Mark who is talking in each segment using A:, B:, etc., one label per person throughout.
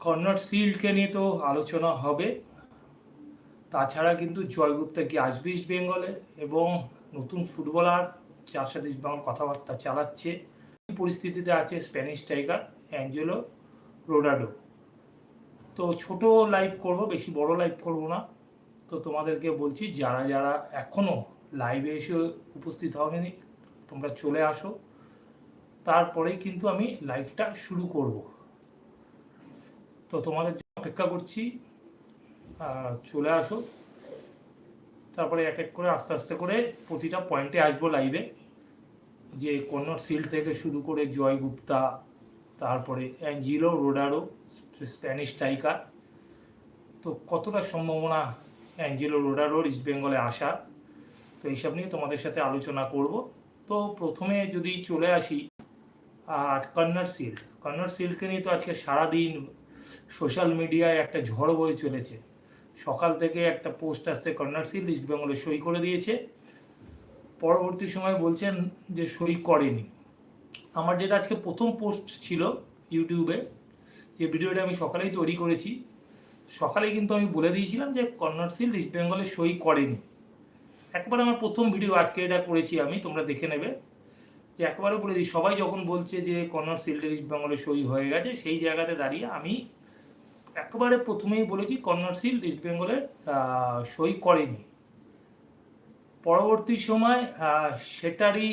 A: Corner সিল্ডকে নিয়ে তো আলোচনা হবে। তাছাড়া কিন্তু জয়গুপ্তা কি আসবে ইস্ট বেঙ্গলে এবং নতুন ফুটবলার যার সাথে ইস্ট বেঙ্গল কথাবার্তা চালাচ্ছে পরিস্থিতিতে আছে স্প্যানিশ টাইগার অ্যাঞ্জেলো রোডাডো তো ছোট লাইভ করব, বেশি বড় লাইভ করব না। তো তোমাদেরকে বলছি, যারা যারা এখনও লাইভে এসে উপস্থিত হবেনি তোমরা চলে আসো। তারপরেই কিন্তু আমি লাইভটা শুরু করব। তো তোমাদের অপেক্ষা করছি। চলে আসো। তারপরে এক এক করে আস্তে আস্তে করে প্রতিটা পয়েন্টে আসব লাইভে যে কন্নড় সিল থেকে শুরু করে জয় গুপ্তা, তারপরে অ্যাঞ্জিলো রোডারো, স্প্যানিশ টাইকার তো কতটা সম্ভাবনা অ্যাঞ্জেলো রোডারোর ইস্ট বেঙ্গলে আসার? তো এইসব নিয়ে তোমাদের সাথে আলোচনা করব। তো প্রথমে যদি চলে আসি আর কন্নড় সিল্ক কন্নড় সিল্ককে নিয়ে তো আজকে সারাদিন সোশ্যাল মিডিয়ায় একটা ঝড় বয়ে চলেছে। সকাল থেকে একটা পোস্ট আসছে সিল্ক ইস্ট বেঙ্গলে সই করে দিয়েছে। পরবর্তী সময় বলছেন যে সই করেনি। আমার যেটা আজকে প্রথম পোস্ট ছিল ইউটিউবে, যে ভিডিওটা আমি সকালেই তৈরি করেছি। সকালেই কিন্তু আমি বলে দিয়েছিলাম যে সিল ইস্ট বেঙ্গলে সই করেনি। একবার আমার প্রথম ভিডিও আজকে এটা করেছি আমি, তোমরা দেখে নেবে। যে একবারে বলে দিই, সবাই যখন বলছে যে সিল্ডের ইস্ট বেঙ্গলে সই হয়ে গেছে, সেই জায়গাতে দাঁড়িয়ে আমি একবারে প্রথমেই বলেছি কন্নড় সিল ইস্ট বেঙ্গলে সই করেনি। পরবর্তী সময় সেটারই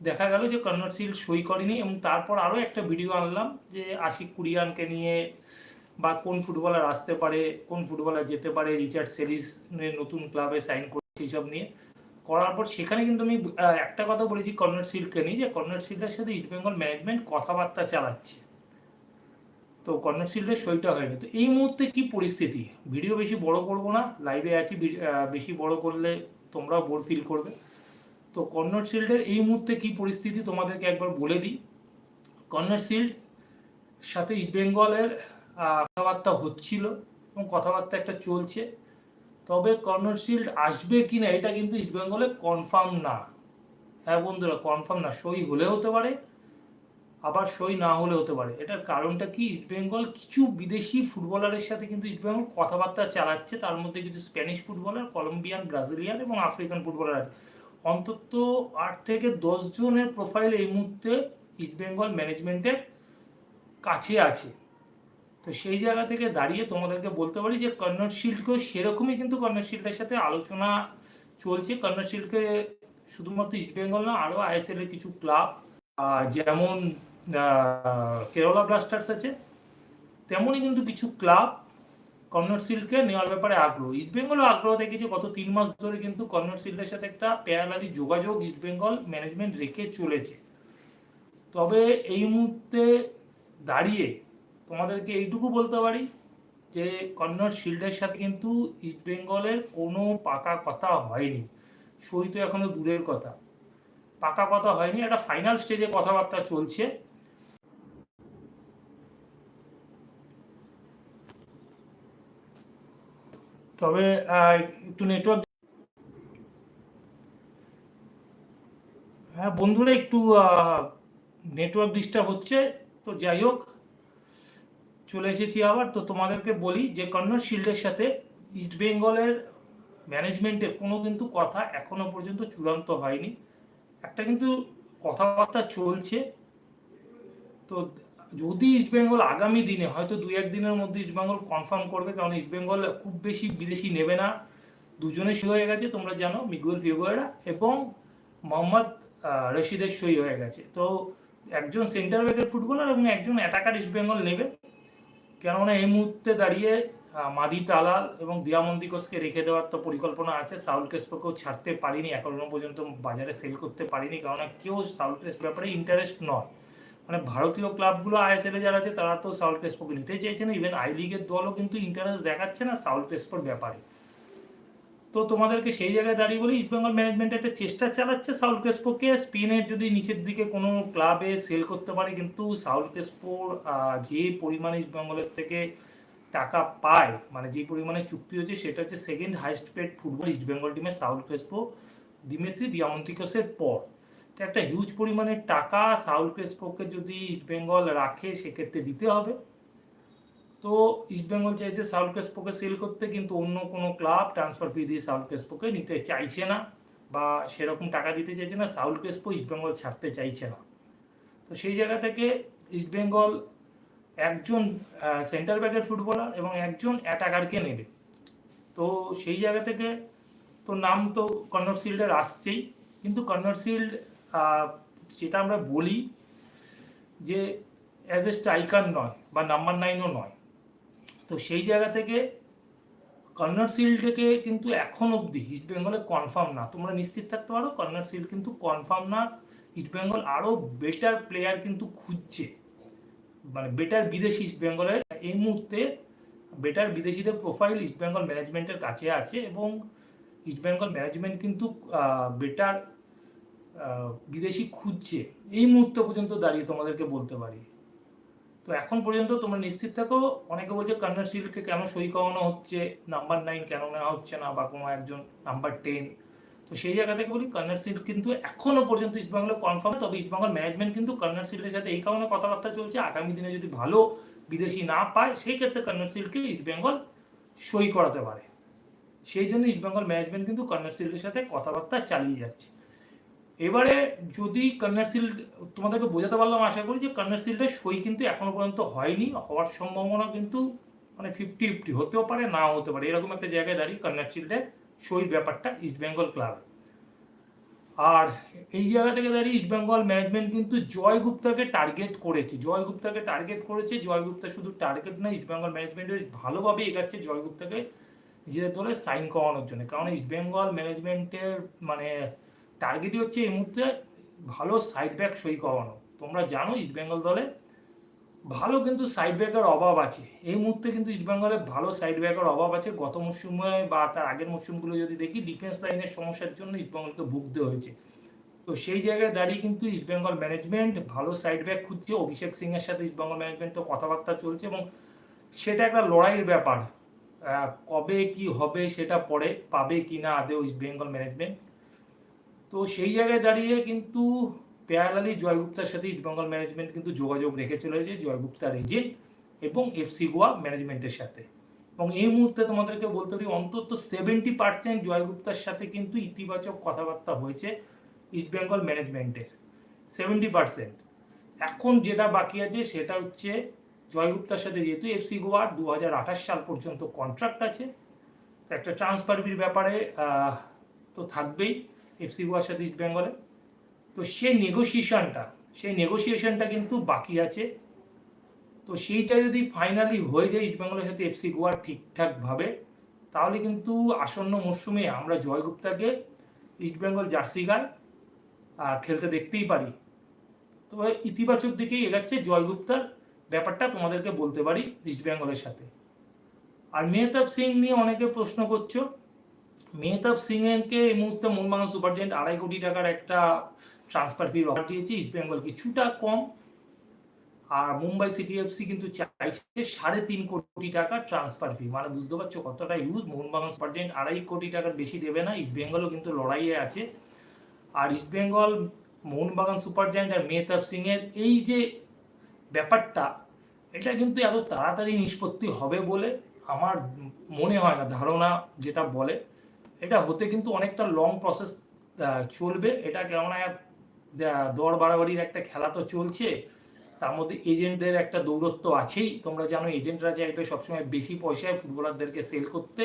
A: দেখা গেল যে কন্নড় সিল সই করেনি এবং তারপর আরও একটা ভিডিও আনলাম যে আশিক কুরিয়ানকে নিয়ে বা কোন ফুটবলার আসতে পারে, কোন ফুটবলার যেতে পারে, রিচার্ড সেরিস নতুন ক্লাবে সাইন করছে এইসব নিয়ে। করার পর সেখানে কিন্তু আমি একটা কথা বলেছি কর্নার সিল্ককে নিয়ে যে কর্নার সিল্কের সাথে ইস্ট বেঙ্গল ম্যানেজমেন্ট কথাবার্তা চালাচ্ছে। তো কর্নার সিল্কের সইটা হয়নি। তো এই মুহূর্তে কি পরিস্থিতি? ভিডিও বেশি বড় করব না লাইভে আছি বেশি বড় করলে তোমরাও বোর ফিল করবে। তো কর্নার শিল্ডের এই মুহূর্তে কি পরিস্থিতি তোমাদেরকে একবার বলে দিই। কর্নার শিল্ড সাথে ইস্ট বেঙ্গলের কথাবার্তা হচ্ছিল এবং কথাবার্তা একটা চলছে। তবে কর্নার শিল্ড আসবে কি না, এটা কিন্তু ইস্ট বেঙ্গলে কনফার্ম না। হ্যাঁ বন্ধুরা কনফার্ম না, সই হলে হতে পারে। আবার সই না হলে হতে পারে। এটার কারণটা কি? ইস্ট বেঙ্গল কিছু বিদেশি ফুটবলারের সাথে কিন্তু ইস্ট বেঙ্গল কথাবার্তা চালাচ্ছে। তার মধ্যে কিছু স্প্যানিশ ফুটবলার কলম্বিয়ান ব্রাজিলিয়ান এবং আফ্রিকান ফুটবলার আছে। অন্তত আট থেকে দশ জনের প্রোফাইল এই মুহূর্তে ইস্ট বেঙ্গল ম্যানেজমেন্টের কাছে আছে। তো সেই জায়গা থেকে দাঁড়িয়ে তোমাদেরকে বলতে পারি যে কন্নড় শিল্ডকেও সেরকমই কিন্তু কন্নড় শিল্ডের সাথে আলোচনা চলছে। কন্নড় শিল্ডকে শুধুমাত্র ইস্ট বেঙ্গল না, আরও আইএসএল এর কিছু ক্লাব যেমন কেরালা ব্লাস্টার্স আছে। তেমনই কিন্তু কিছু ক্লাব কন্নড় সিল্ককে নেওয়ার ব্যাপারে আগ্রহ। ইস্ট বেঙ্গলও আগ্রহ দেখেছে গত তিন মাস ধরে কিন্তু কন্নড় সিল্কের সাথে একটা প্যারালালি যোগাযোগ ইস্ট বেঙ্গল ম্যানেজমেন্ট রেখে চলেছে। তবে এই মুহূর্তে দাঁড়িয়ে তোমাদেরকে এইটুকু বলতে পারি যে কন্নড় শিল্ডের সাথে কিন্তু ইস্ট বেঙ্গলের কোনো পাকা কথা হয়নি। সই তো এখনও দূরের কথা। পাকা কথা হয়নি, একটা ফাইনাল স্টেজে কথাবার্তা চলছে। তবে একটু নেটওয়ার্ক হ্যাঁ বন্ধুরা, একটু নেটওয়ার্ক ডিস্টার্ব হচ্ছে। তো যাই হোক, চলে এসেছি আবার। তো তোমাদেরকে বলি যে কন্নড় শিল্ডের সাথে ইস্ট বেঙ্গলের ম্যানেজমেন্টের কোনো কিন্তু কথা এখনও পর্যন্ত চূড়ান্ত হয়নি। একটা কিন্তু কথাবার্তা চলছে। তো যদি ইস্ট বেঙ্গল আগামী দিনে, হয়তো দুই এক দিনের মধ্যে ইস্ট বেঙ্গল কনফার্ম করবে, কারণ ইস্ট বেঙ্গল খুব বেশি বিদেশি নেবে না। দুজনে সই হয়ে গেছে, তোমরা জানো মিগুয়েল ফিগোয়েরা এবং মোহাম্মদ রশিদের সই হয়ে গেছে। তো একজন সেন্টার ব্যাকের ফুটবলার এবং একজন অ্যাটাকার ইস্ট বেঙ্গল নেবে। কেননা এই মুহূর্তে দাঁড়িয়ে মাদি তালাল এবং দিয়ামন্দিকোসকে রেখে দেওয়ার তো পরিকল্পনা আছে। সাউল ক্রেসপোকেও ছাড়তে পারিনি, এখনও পর্যন্ত বাজারে সেল করতে পারিনি, কেননা কেউ সাউল ক্রেসপো ব্যাপারে ইন্টারেস্ট নয়। মানে ভারতীয় ক্লাবগুলো আইএসএলে যারা আছে, তারা তো সাউল ক্রেসপোকে নিতে চাইছে না ইভেন আই লিগের দলও কিন্তু ইন্টারেস্ট দেখাচ্ছে না সাউল ক্রেসপোর ব্যাপারে। তো তোমাদেরকে সেই জায়গায় দাঁড়িয়ে বলি ইস্টবেঙ্গল ম্যানেজমেন্ট একটা চেষ্টা চালাচ্ছে সাউল ক্রেসপোকে স্পেনের যদি নিচের দিকে কোনো ক্লাবে সেল করতে পারে, কিন্তু সাউল ক্রেসপোর যে পরিমাণে ইস্টবেঙ্গলের থেকে টাকা পায় মানে যে পরিমাণে চুক্তি হচ্ছে, সেটা হচ্ছে second highest paid football East Bengal টিমের সাউল ক্রেসপো দিমেত্রি দিয়ামন্তিকসের পর। একটা হিউজ পরিমাণের টাকা সাউল ক্রেসপোকে যদি ইস্টবেঙ্গল রাখে, সেক্ষেত্রে দিতে হবে। তো ইস্টবেঙ্গল চাইছে সাউথ ক্রেসপোকে সেল করতে, কিন্তু অন্য কোনো ক্লাব ট্রান্সফার ফি দিয়ে সাউথ ক্রেসপোকে নিতে চাইছে না বা সেরকম টাকা দিতে চাইছে না সাউথ ক্রেসপো ইস্টবেঙ্গল ছাড়তে চাইছে না। তো সেই জায়গা থেকে ইস্টবেঙ্গল একজন সেন্টার ব্যাকের ফুটবলার এবং একজন অ্যাটাকারকে নেবে। তো সেই জায়গা থেকে, তো নাম তো কন্নট শিল্ডের আসছেই, কিন্তু কন্নট শিল্ড যেটা আমরা বলি যে অ্যাজ এ স্ট্রাইকার নয় বা নাম্বার নাইনও নয়। তো সেই জায়গা থেকে কর্নার শিল্ডকে কিন্তু এখন অবধি ইস্ট বেঙ্গলে কনফার্ম না। তোমরা নিশ্চিত থাকতে পারো কর্নার শিল্ড কিন্তু কনফার্ম না। ইস্ট বেঙ্গল আরও বেটার প্লেয়ার কিন্তু খুঁজছে। মানে বেটার বিদেশি ইস্ট বেঙ্গলের এই মুহূর্তে বেটার বিদেশিদের প্রোফাইল ইস্ট বেঙ্গল ম্যানেজমেন্টের কাছে আছে এবং ইস্ট বেঙ্গল ম্যানেজমেন্ট কিন্তু বেটার বিদেশি খুঁজছে। এই মুহূর্ত পর্যন্ত দাঁড়িয়ে তোমাদেরকে বলতে পারি। তো এখন পর্যন্ত তোমরা নিশ্চিত থাকো, অনেকে বলছে কন্নড় সিল্ককে কেন সই করানো হচ্ছে নাম্বার নাইন কেন নেওয়া হচ্ছে না, বা কোনো একজন নাম্বার টেন তো সেই জায়গা থেকে বলি, কন্নড় সিল্ক কিন্তু এখনও পর্যন্ত ইস্টবেঙ্গলে কনফার্ম তবে ইস্টবেঙ্গল ম্যানেজমেন্ট কিন্তু কন্নড় সিল্কের সাথে এই কারণে কথাবার্তা চলছে, আগামী দিনে যদি ভালো বিদেশি না পায়, সেই ক্ষেত্রে কন্নড় সিল্ককে ইস্টবেঙ্গল সই করাতে পারে। সেই জন্য ইস্টবেঙ্গল ম্যানেজমেন্ট কিন্তু কন্নড় সিল্কের সাথে কথাবার্তা চালিয়ে যাচ্ছে। এবারে যদি সিল্ড তোমাদেরকে বোঝাতে পারলাম, আশা করি যে সিল্ডের সই কিন্তু এখনও পর্যন্ত হয়নি। হওয়ার সম্ভাবনা কিন্তু মানে ফিফটি ফিফটি হতেও পারে, নাও হতে পারে। এরকম একটা জায়গায় দাঁড়িয়ে সিল্ডের সই ব্যাপারটা ইস্ট বেঙ্গল ক্লাব আর এই জায়গা থেকে দাঁড়িয়ে ইস্ট বেঙ্গল ম্যানেজমেন্ট কিন্তু জয় গুপ্তাকে টার্গেট করেছে। জয় গুপ্তাকে টার্গেট করেছে। জয় গুপ্তা শুধু টার্গেট না ইস্ট বেঙ্গল ম্যানেজমেন্ট ভালোভাবে এগাচ্ছে জয় গুপ্তাকে নিজেদের দলে সাইন করানোর জন্য। কারণ ইস্ট বেঙ্গল ম্যানেজমেন্টের মানে টার্গেটই হচ্ছে এই মুহূর্তে ভালো সাইড ব্যাক সই করানো। তোমরা জানো ইস্ট বেঙ্গল দলে ভালো কিন্তু সাইড ব্যাকের অভাব আছে। এই মুহূর্তে কিন্তু ইস্ট বেঙ্গলে ভালো সাইড ব্যাকের অভাব আছে। গত মরশুমে বা তার আগের মরশুমগুলো যদি দেখি ডিফেন্স লাইনের সমস্যার জন্য ইস্ট বেঙ্গলকে ভুগতে হয়েছে। তো সেই জায়গায় দাঁড়িয়ে কিন্তু ইস্ট বেঙ্গল ম্যানেজমেন্ট ভালো সাইড ব্যাক খুঁজছে। অভিষেক সিংয়ের সাথে ইস্ট বেঙ্গল ম্যানেজমেন্ট তো কথাবার্তা চলছে এবং সেটা একটা লড়াইয়ের ব্যাপার। কবে কি হবে সেটা পরে পাবে কি না আদেও ইস্ট বেঙ্গল ম্যানেজমেন্ট তো সেই জায়গায় দাঁড়িয়ে কিন্তু পেয়ারালি জয়গুপ্তার সাথে ইস্টবেঙ্গল ম্যানেজমেন্ট কিন্তু যোগাযোগ রেখে চলেছে জয়গুপ্তার এজেন্ট এবং এফসি গোয়া ম্যানেজমেন্টের সাথে। এবং এই মুহূর্তে তোমাদেরকে বলতে পারি, অন্তত সেভেন্টি পার্সেন্ট জয়গুপ্তার সাথে কিন্তু ইতিবাচক কথাবার্তা হয়েছে ইস্টবেঙ্গল ম্যানেজমেন্টের সেভেন্টি পার্সেন্ট এখন যেটা বাকি আছে সেটা হচ্ছে জয়গুপ্তার সাথে যেহেতু এফসি গোয়ার দু হাজার আঠাশ সাল পর্যন্ত কন্ট্রাক্ট আছে একটা ট্রান্সফারবির ব্যাপারে তো থাকবেই। এফসি সাথে ইস্ট বেঙ্গলে তো সেই নেগোসিয়েশনটা সেই নেগোসিয়েশনটা কিন্তু বাকি আছে। তো সেইটা যদি ফাইনালি হয়ে যায় ইস্ট বেঙ্গলের সাথে এফসি গোয়ার ঠিকঠাকভাবে, তাহলে কিন্তু আসন্ন মরশুমে আমরা জয়গুপ্তাকে ইস্ট বেঙ্গল জার্সি গায়ে খেলতে দেখতেই পারি। তো ইতিবাচক দিকেই এগাচ্ছে জয়গুপ্তার ব্যাপারটা, তোমাদেরকে বলতে পারি ইস্ট বেঙ্গলের সাথে। আর মেহতাব সিং নিয়ে অনেকে প্রশ্ন করছ মেহতাব সিংকে এই মুহূর্তে মোহনবাগান সুপার জায়েন্ট আড়াই কোটি টাকার একটা ট্রান্সফার ফি অফার দিয়েছে ইস্ট বেঙ্গল কিছুটা কম। আর মুম্বাই সিটি এফসি কিন্তু চাইছে সাড়ে তিন কোটি টাকা ট্রান্সফার ফি মানে বুঝতে পারছ কতটা ইউজ মোহনবাগান সুপার জায়েন্ট আড়াই কোটি টাকার বেশি দেবে না। ইস্ট বেঙ্গলও কিন্তু লড়াইয়ে আছে। আর East Bengal Mohun Bagan super giant আর মেহতাব সিংয়ের এই যে ব্যাপারটা, এটা কিন্তু এত তাড়াতাড়ি নিষ্পত্তি হবে বলে আমার মনে হয় না, ধারণা যেটা বলে। এটা হতে কিন্তু অনেকটা লং প্রসেস চলবে। এটা কেমন দর বাড়াবাড়ির একটা খেলা তো চলছে। তার মধ্যে এজেন্টদের একটা দৌরত্ব আছেই। তোমরা জানো এজেন্টরা চাইবে সবসময় বেশি পয়সায় ফুটবলারদেরকে সেল করতে,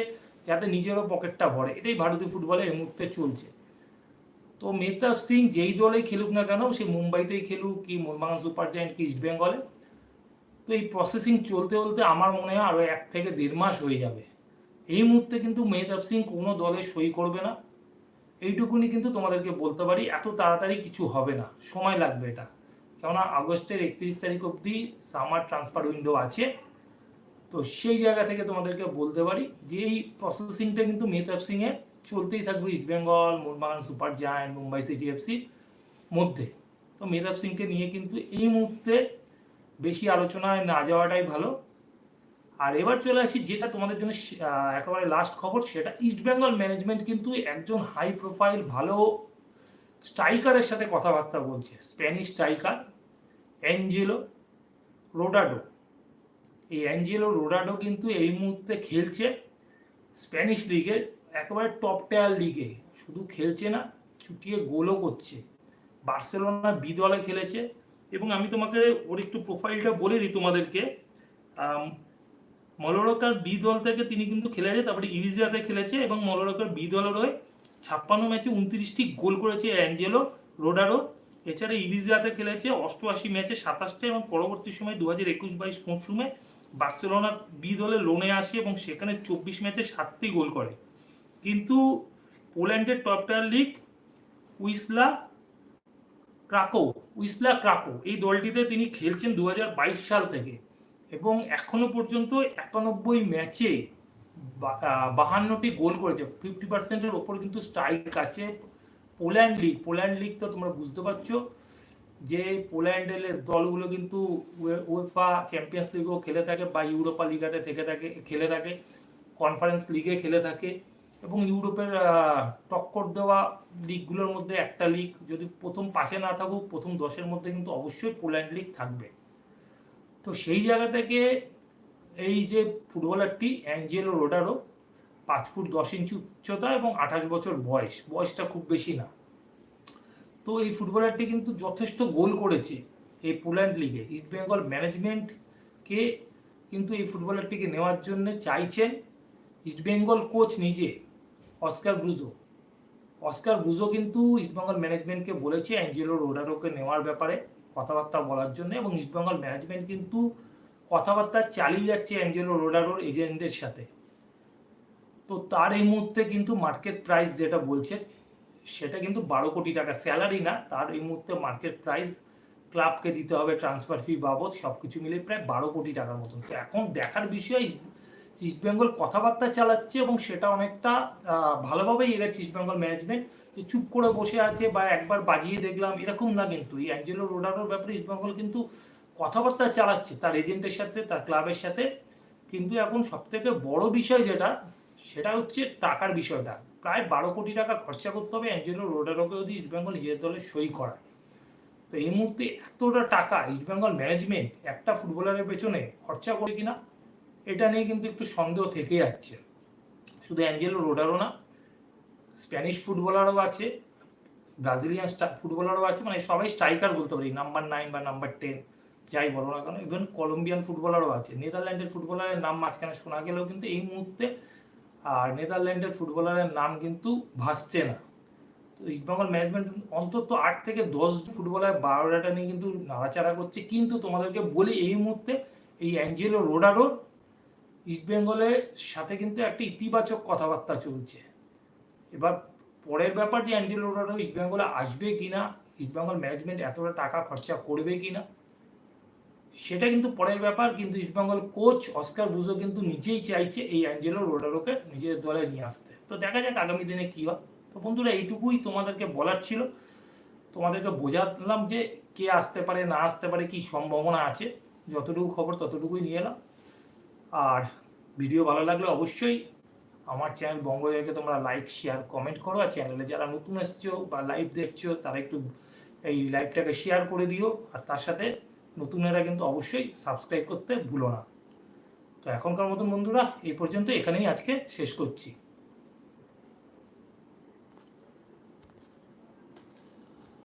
A: যাতে নিজেরও পকেটটা ভরে। এটাই ভারতীয় ফুটবলে এই মুহূর্তে চলছে। তো মেহতাব সিং যেই দলে খেলুক না কেন, সে মুম্বাইতেই খেলুক কি মোহনবাগান সুপার জায়েন্ট, কি ইস্ট বেঙ্গলে। তো এই প্রসেসিং চলতে চলতে আমার মনে হয় আরও এক থেকে দেড় মাস হয়ে যাবে। এই মুহূর্তে কিন্তু মেহতাব সিং কোনো দলে সই করবে না। এইটুকুনি কিন্তু তোমাদেরকে বলতে পারি, এত তাড়াতাড়ি কিছু হবে না, সময় লাগবে এটা। কেননা আগস্টের একত্রিশ তারিখ অবধি সামার ট্রান্সফার উইন্ডো আছে। তো সেই জায়গা থেকে তোমাদেরকে বলতে পারি যে এই প্রসেসিংটা কিন্তু মেহতাব সিংয়ের চলতেই থাকবে East Bengal Mohun Bagan super giant Mumbai city এফসির মধ্যে। তো মেহতাব সিংকে নিয়ে কিন্তু এই মুহূর্তে বেশি আলোচনায় না যাওয়াটাই ভালো। আর এবার চলে আসি যেটা তোমাদের জন্য একেবারে লাস্ট খবর, সেটা ইস্টবেঙ্গল ম্যানেজমেন্ট কিন্তু একজন হাই প্রোফাইল ভালো স্ট্রাইকারের সাথে কথাবার্তা বলছে। স্প্যানিশ স্ট্রাইকার অ্যাঞ্জেলো রোডাডো এই অ্যাঞ্জেলো রোডাডো কিন্তু এই মুহূর্তে খেলছে স্প্যানিশ লিগে একেবারে টপ টায়ার লিগে শুধু খেলছে না, চুটিয়ে গোলও করছে। বার্সেলোনা বি দলে খেলেছে। এবং আমি তোমাকে ওর একটু প্রোফাইলটা বলে দিই তোমাদেরকে। মলোরকার বি দল থেকে তিনি কিন্তু খেলেছে, তারপরে ইউজিয়াতে খেলেছে এবং মলোরকার বি দলের হয়ে ছাপ্পান্ন ম্যাচে উনত্রিশটি গোল করেছে অ্যাঞ্জেলো রোডারো। এছাড়া ইভিজিয়াতে খেলেছে অষ্টআশি ম্যাচে সাতাশটা এবং পরবর্তী সময় দু হাজার একুশ বাইশ মরশুমে বার্সেলোনা বি দলে লোনে আসে এবং সেখানে চব্বিশ ম্যাচে সাতটি গোল করে। কিন্তু পোল্যান্ডের top league Wisla Krakow Wisla Krakow এই দলটিতে তিনি খেলছেন দু হাজার বাইশ সাল থেকে। এবং এখনও পর্যন্ত একানব্বই ম্যাচে বাহান্নটি গোল করেছে। ফিফটি পার্সেন্টের ওপর কিন্তু স্ট্রাইক আছে পোল্যান্ড লিগ পোল্যান্ড লিগ তো তোমরা বুঝতে পারছ যে পোল্যান্ডের দলগুলো কিন্তু উয়েফা চ্যাম্পিয়ন্স লিগও খেলে থাকে বা ইউরোপা লিগাতে থেকে থাকে, খেলে থাকে কনফারেন্স লিগে খেলে থাকে এবং ইউরোপের টক্কর দেওয়া লিগগুলোর মধ্যে একটা লিগ যদি প্রথম পাঁচে না থাকুক, প্রথম দশের মধ্যে কিন্তু অবশ্যই পোল্যান্ড লিগ থাকবে। তো সেই জায়গা থেকে এই যে ফুটবলারটি অ্যাঞ্জেলো রোডারো, পাঁচ ফুট দশ ইঞ্চি উচ্চতা এবং আঠাশ বছর বয়স, বয়সটা খুব বেশি না। তো এই ফুটবলারটি কিন্তু যথেষ্ট গোল করেছে এই পোল্যান্ড লিগে। ইস্ট বেঙ্গল ম্যানেজমেন্টকে কিন্তু এই ফুটবলারটিকে নেওয়ার জন্য চাইছেন ইস্ট বেঙ্গল কোচ নিজে, অস্কার ব্রুজো। অস্কার ব্রুজো কিন্তু ইস্ট বেঙ্গল ম্যানেজমেন্টকে বলেছে অ্যাঞ্জেলো রোডারোকে নেওয়ার ব্যাপারে। কথাবার্তা বলার জন্য এবং ইস্ট বেঙ্গল ম্যানেজমেন্ট কিন্তু কথাবার্তা চালিয়ে যাচ্ছে অ্যাঞ্জেলো রোডারোর এজেন্টের সাথে। তো তার এই মুহূর্তে কিন্তু মার্কেট প্রাইস যেটা বলছে, সেটা কিন্তু বারো কোটি টাকা স্যালারি না, তার এই মুহূর্তে মার্কেট প্রাইস ক্লাবকে দিতে হবে ট্রান্সফার ফি বাবদ সব কিছু মিলে প্রায় বারো কোটি টাকার মতন। তো এখন দেখার বিষয় ইস্ট বেঙ্গল কথাবার্তা চালাচ্ছে এবং সেটা অনেকটা ভালোভাবেই এগেছে ইস্ট বেঙ্গল ম্যানেজমেন্ট যে চুপ করে বসে আছে বা একবার বাজিয়ে দেখলাম, এরকম না কিন্তু। এই অ্যাঞ্জেলো রোডারোর ব্যাপারে ইস্ট বেঙ্গল কিন্তু কথাবার্তা চালাচ্ছে, তার এজেন্টের সাথে, তার ক্লাবের সাথে। কিন্তু এখন সব থেকে বড় বিষয় যেটা, সেটা হচ্ছে টাকার বিষয়টা। প্রায় বারো কোটি টাকা খরচা করতে হবে অ্যাঞ্জেলো রোডারোকে যদি ইস্টবেঙ্গল নিজের দলে সই করায়। তো এই মুহূর্তে এতটা টাকা ইস্টবেঙ্গল ম্যানেজমেন্ট একটা ফুটবলারের পেছনে খরচা করে কিনা, এটা নিয়ে কিন্তু একটু সন্দেহ থেকে যাচ্ছে। শুধু অ্যাঞ্জেলো রোডারো না স্প্যানিশ ফুটবলারও আছে, ব্রাজিলিয়ান ফুটবলারও আছে মানে সবাই স্ট্রাইকার বলতে পারি, নাম্বার নাইন বা নাম্বার টেন, যাই বলো না কেন ইভেন কলম্বিয়ান ফুটবলারও আছে। নেদারল্যান্ডের ফুটবলারের নাম মাঝখানে শোনা গেলেও কিন্তু এই মুহূর্তে, আর নেদারল্যান্ডের ফুটবলারের নাম কিন্তু ভাসছে না। তো ইস্টবেঙ্গল ম্যানেজমেন্ট অন্তত আট থেকে দশ ফুটবলার বায়োডাটা নিয়ে কিন্তু নাড়াচাড়া করছে, কিন্তু তোমাদেরকে বলি এই মুহূর্তে এই অ্যাঞ্জেলো রোডারোর ইস্টবেঙ্গলের সাথে কিন্তু একটা ইতিবাচক কথাবার্তা চলছে। এবার পরের ব্যাপার যে অ্যাঞ্জেলো রোডারো ইস্টবেঙ্গলে আসবে কিনা ইস্টবেঙ্গল ম্যানেজমেন্ট এতটা টাকা খরচা করবে কি না সেটা কিন্তু পরের ব্যাপার। কিন্তু ইস্টবেঙ্গল কোচ অস্কার বুজো কিন্তু নিজেই চাইছে এই অ্যাঞ্জেলো রোডারোকে নিজের দলে নিয়ে আসতে। তো দেখা যাক আগামী দিনে কী হয়। তো বন্ধুরা, এইটুকুই তোমাদেরকে বলার ছিল। তোমাদেরকে বোঝালাম যে কে আসতে পারে, না আসতে পারে, কি সম্ভাবনা আছে। যতটুকু খবর ততটুকুই নিয়ে এলাম। আর ভিডিও ভালো লাগলে অবশ্যই আমার চ্যানেল বঙ্গজয়কে তোমরা লাইক শেয়ার কমেন্ট করো। আর চ্যানেলে যারা নতুন এসছো বা লাইভ দেখছ, তারা একটু এই লাইভটাকে শেয়ার করে দিও। আর তার সাথে নতুনেরা কিন্তু অবশ্যই সাবস্ক্রাইব করতে ভুলো না। তো এখনকার মতন বন্ধুরা, এই পর্যন্ত এখানেই আজকে শেষ করছি।